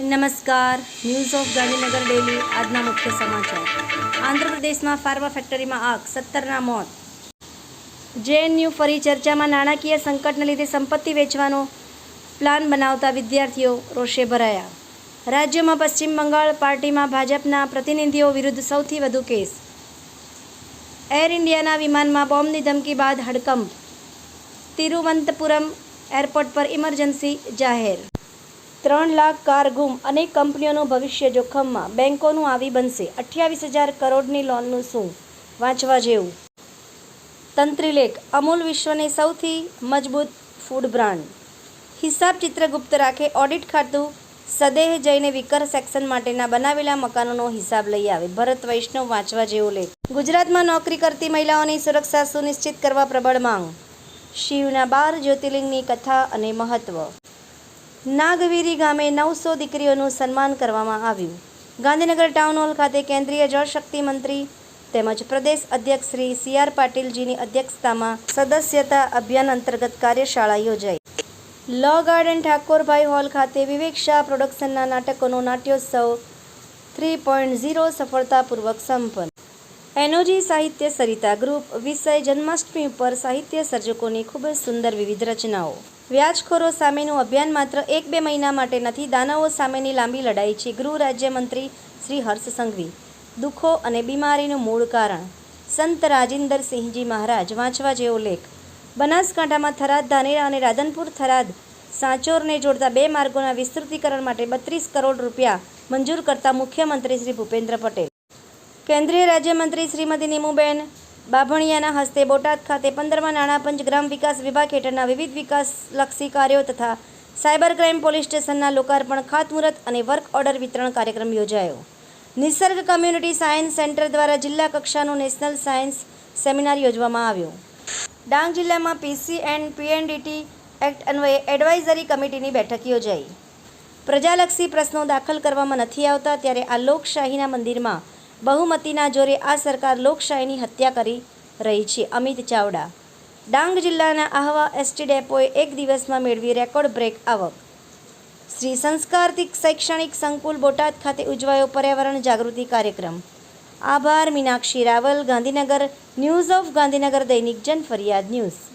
નમસ્કાર. News of Gandhinagar daily, આજના મુખ્ય સમાચાર. આંધ્રપ્રદેશમાં ફાર્મા ફેક્ટરીમાં આગ, સત્તરના મોત. જેએનયુ ફરી ચર્ચામાં નાણાકીય સંકટને લીધે સંપત્તિ વેચવાનો પ્લાન બનાવતા વિદ્યાર્થીઓ રોષે ભરાયા. રાજ્યમાં પશ્ચિમ બંગાળ પાર્ટીમાં ભાજપના પ્રતિનિધિઓ વિરુદ્ધ સૌથી વધુ કેસ. એર ઇન્ડિયાના વિમાનમાં બોમ્બની ધમકી બાદ હડકંપ. તિરુવનંતપુરમ એરપોર્ટ પર ઇમરજન્સી જાહેર. ત્રણ લાખ કાર ગુમ. અનેક કંપનીઓનું ભવિષ્ય જોખમમાં. બેંકોનું આવી બનશે. અઠ્યાવીસ હજાર કરોડની લોનનું શું? વાંચવા જેવું. તંત્રીલેખ. અમૂલ વિશ્વની સૌથી મજબૂત ફૂડ બ્રાન્ડ. હિસાબ ચિત્ર ગુપ્ત રાખે. ઓડિટ ખાતું સદેહ જઈને વિકર સેક્શન માટેના બનાવેલા મકાનોનો હિસાબ લઈ આવે. ભરત વૈષ્ણવ વાંચવા જેવો લેખ. ગુજરાતમાં નોકરી કરતી મહિલાઓની સુરક્ષા સુનિશ્ચિત કરવા પ્રબળ માંગ. શિવના બાર જ્યોતિર્લિંગની કથા અને મહત્વ. નાગવીરી ગામે નવસો દીકરીઓનું સન્માન કરવામાં આવ્યું. ગાંધીનગર ટાઉન હોલ ખાતે કેન્દ્રીય જળશક્તિ મંત્રી તેમજ પ્રદેશ અધ્યક્ષ શ્રી સી આર પાટીલજીની અધ્યક્ષતામાં સદસ્યતા અભિયાન અંતર્ગત કાર્યશાળા યોજાઈ. લો ગાર્ડન ઠાકોરભાઈ હોલ ખાતે વિવેક શાહ પ્રોડક્શનના નાટકોનો નાટ્યોત્સવ થ્રી પોઈન્ટ ઝીરો સફળતાપૂર્વક સંપન્ન. એનોજી સાહિત્ય સરિતા ગ્રુપ વિષય જન્માષ્ટમી ઉપર સાહિત્ય સર્જકોની ખૂબ જ સુંદર વિવિધ રચનાઓ. વ્યાજખોરો સામેનું અભિયાન માત્ર એક બે મહિના માટે નથી દાનવો સામેની લાંબી લડાઈ છે, ગૃહ રાજ્યમંત્રી શ્રી હર્ષ સંઘવી. દુઃખો અને બીમારીનું મૂળ કારણ, સંત રાજિન્દરસિંહજી મહારાજ, વાંચવા જેવો લેખ. બનાસકાંઠામાં થરાદ, ધાનેરા અને રાધનપુર થરાદ સાંચોરને જોડતા બે માર્ગોના વિસ્તૃતીકરણ માટે બત્રીસ કરોડ રૂપિયા મંજૂર કરતા મુખ્યમંત્રી શ્રી ભૂપેન્દ્ર પટેલ. કેન્દ્રીય રાજ્યમંત્રી શ્રીમતી નીમુબેન બાભણિયાના હસ્તે બોટાદ ખાતે પંદરમાં નાણાપંચ ગ્રામ વિકાસ વિભાગ હેઠળના વિવિધ વિકાસલક્ષી કાર્યો તથા સાયબર ક્રાઇમ પોલીસ સ્ટેશનના લોકાર્પણ, ખાતમુહૂર્ત અને વર્ક ઓર્ડર વિતરણ કાર્યક્રમ યોજાયો. નિસર્ગ કમ્યુનિટી સાયન્સ સેન્ટર દ્વારા જિલ્લા કક્ષાનો નેશનલ સાયન્સ સેમિનાર યોજવામાં આવ્યો. ડાંગ જિલ્લામાં પીસી એન્ડ પીએનડીટી એક્ટ અન્વયે એડવાઇઝરી કમિટીની બેઠક યોજાઈ. પ્રજાલક્ષી પ્રશ્નો દાખલ કરવામાં નથી આવતા, ત્યારે આ લોકશાહીના મંદિરમાં બહુમતીના જોરે આ સરકાર લોકશાહીની હત્યા કરી રહી છે. અમિત ચાવડા. ડાંગ જિલ્લાના આહવા એસટી ડેપોએ એક દિવસમાં મેળવી રેકોર્ડ બ્રેક આવક. શ્રી સંસ્કારથી શૈક્ષણિક સંકુલ બોટાદ ખાતે ઉજવાયો પર્યાવરણ જાગૃતિ કાર્યક્રમ. આભાર, મીનાક્ષી રાવલ, ગાંધીનગર, ન્યૂઝ ઓફ ગાંધીનગર દૈનિક જન ફરિયાદ ન્યૂઝ.